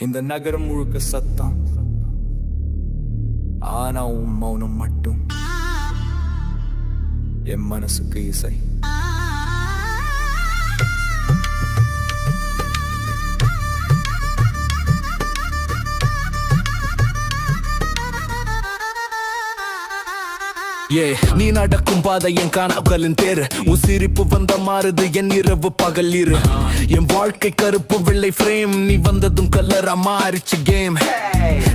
இந்த நகரம் முழுக்க சத்தம். ஆனா உன் மௌனம் மட்டும். என் மனசுக்கு இசை. ஏ நீ நடக்கும் பாதை என் கனவுகளின் தேர். உன் சிரிப்பு வந்த மாறுது என் இரவு பகல் இரு. என் வாழ்க்கை கருப்பு வெள்ளை ஃப்ரேம் நீ வந்ததும் கலரா மாறிச்சு கேம்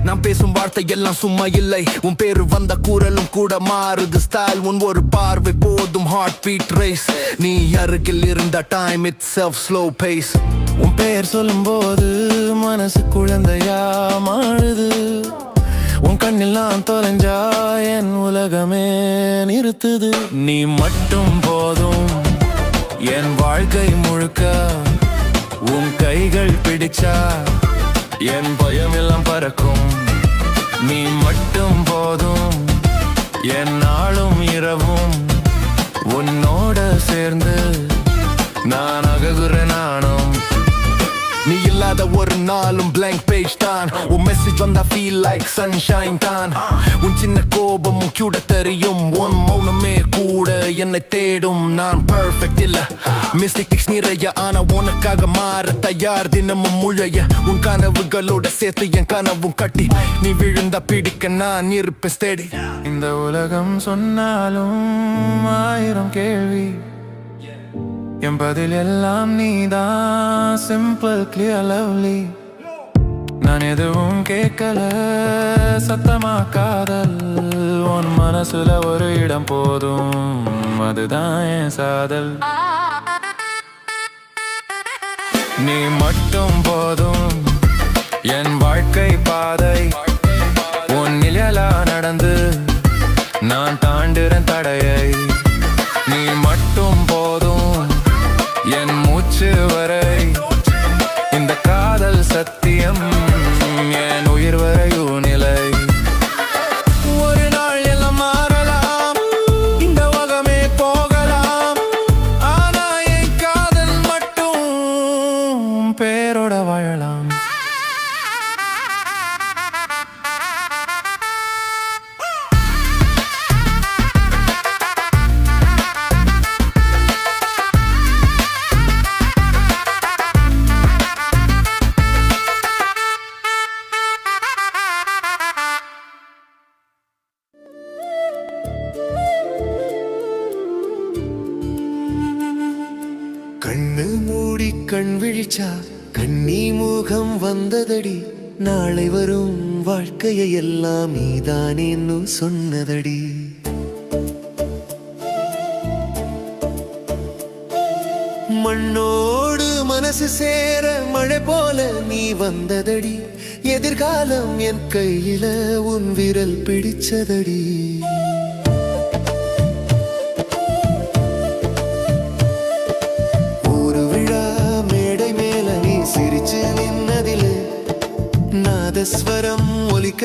நான் பேசும் வார்த்தை எல்லாம் சும்மா இல்லை. உன் பேரு வந்த கூறலும் கூட மாறுது. ஸ்டைல் உன் ஒரு பார்வை போதும் ஹார்ட் பீட் ரேஸ் நீ அருகில் இருந்த time it self slow pace உன் பெயர் சொல்லும்போது மனசு குழந்தையா மாறுது. உன் கண்ணெல்லாம் தொலைஞ்சா என் உலகமே நிறுத்துது. நீ மட்டும் போதும். என் வாழ்க்கை முழுக்க உன் கைகள் பிடிச்சா என் பயம் எல்லாம் பறக்கும். நீ மட்டும் போதும். என் நாளும் இரவும் உன்னோட சேர்ந்து நான் அககுற நானும். இல்லாத ஒரு நாளும் blank பேஜ் தான். உன் மெசேஜ் வந்தா ஃபீல் லைக் சன்ஷைன் தான். உன் சின்ன கோபம் கூட தெரியும். உன் மௌனமே கூட என்னை தேடும். நான் பெர்ஃபெக்ட் இல்ல. மிஸ்டேக்ஸ் நிறைய ஆனா உனக்காக மாற தயார். தினமும் முழைய உன் கனவுகளோட சேர்த்து என் கனவும் கட்டி. நீ விழுந்தா பிடிக்க நான் இருப்பேன் ஸ்டேடி இந்த உலகம் சொன்னாலும் ஆயிரம் கேள்வி. என் பதில் எல்லாம் நீதான். சிம்பிள் கிளியர் லவ்லி நான் எதுவும் கேட்கல சத்தமா காதல் உன் மனசுல ஒரு இடம் போதும். அதுதான் என் சாதல். நீ மட்டும் போதும். என் வாழ்க்கை பாதை உன் நிழலா நடந்து நான் தாண்டுறேன் தடையை. whatever கண் விழிச்சா கண்ணி முகம் வந்ததடி. நாளை வரும் வாழ்க்கையை எல்லாம் நீதானேன்னு சொன்னதடி. மண்ணோடு மனசு சேர மழை போல நீ வந்ததடி. எதிர்காலம் என் கையில உன் விரல் பிடிச்சதடி.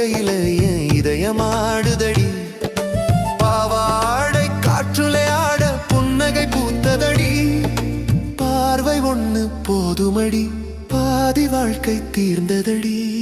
ஒலிக்கையில என் இதயமாடுதடி? பாவாடை காற்றுலே ஆட புன்னகை பூத்ததடி. பார்வை ஒண்ணு போதுமடி பாதி வாழ்க்கை தீர்ந்ததடி.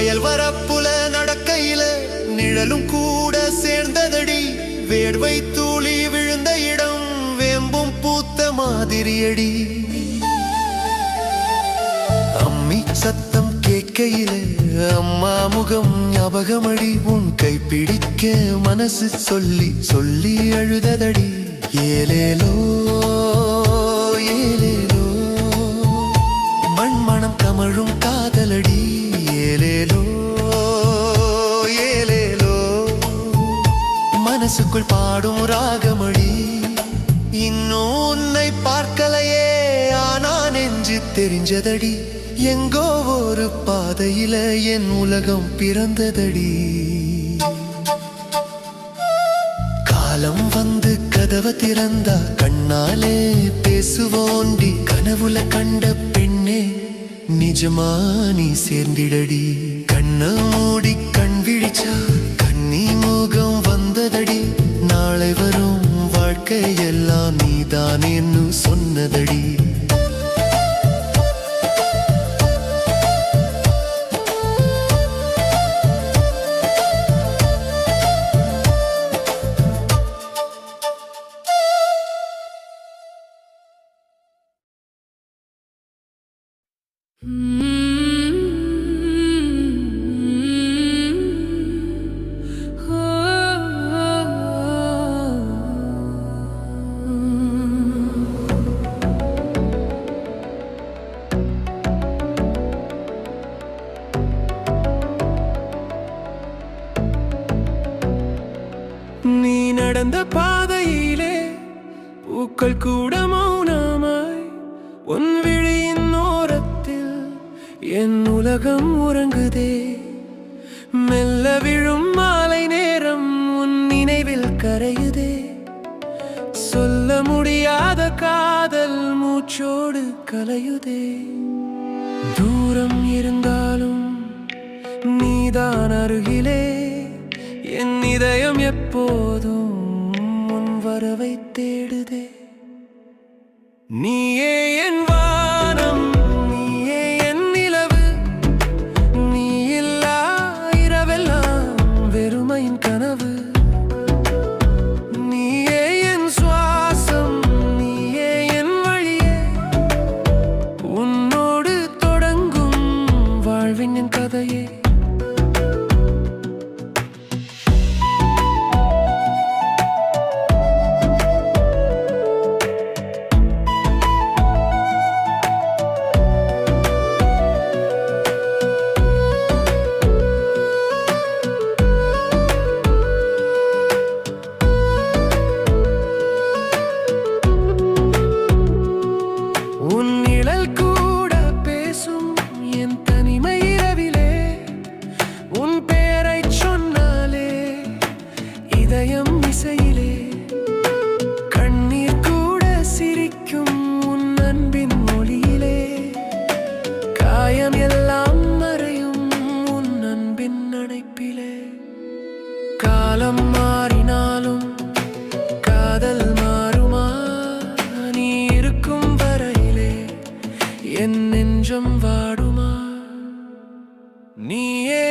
வயல் வரப்புல நடக்கையில நிழலும் கூட சேர்ந்ததடி. வேர்வை தூளி விழுந்த இடம் வேம்பும் பூத்த மாதிரியடி. அம்மி சத்தம் கேட்கையில அம்மா முகம் ஞாபகமடி. உன் கை பிடிக்க மனசு சொல்லி சொல்லி அழுததடி. ஏலேலோ ஏலே மனசுக்குள் பாடும் ராகமொழி. இன்னும் உன்னை பார்க்கலையே ஆனா நெஞ்சு தெரிஞ்சதடி. எங்கோ ஒரு பாதையில என் உலகம் பிறந்ததடி. காலம் வந்து கதவை திறந்தா கண்ணாலே பேசுவோண்டி. கனவுல கண்ட பெண்ணே நிஜமா நீ சேர்ந்திடடி. கண்ண மூடி கண் விழிச்சா சொன்னதடி நடந்த பாதையிலே பூக்கள் கூட மௌனமாய் உன் விழியின் ஓரத்தில் என் உலகம் உறங்குதே. மெல்ல விழும் மாலை நேரம் உன் நினைவில் கரையுதே. சொல்ல முடியாத காதல் மூச்சோடு கலையுதே. தூரம் இருந்தாலும் நீதான் அருகிலே. என் இதயம் எப்போதும் உன் தேடுதே நீயே என் என் நெஞ்சம் வாடுமா? நீயே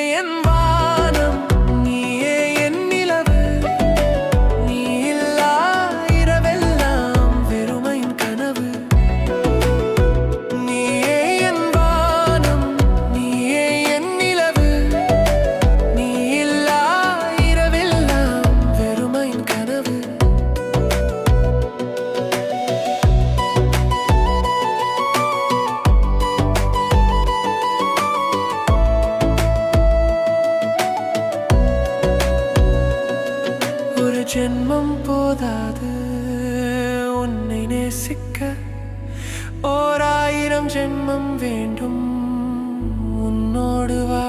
ஜென்மம் போதாது. உன்னை நேசிக்க ஓராயிரம் ஜென்மம் வேண்டும். உன்னோடு வா.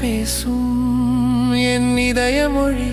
பேசும் என் இதய மொழி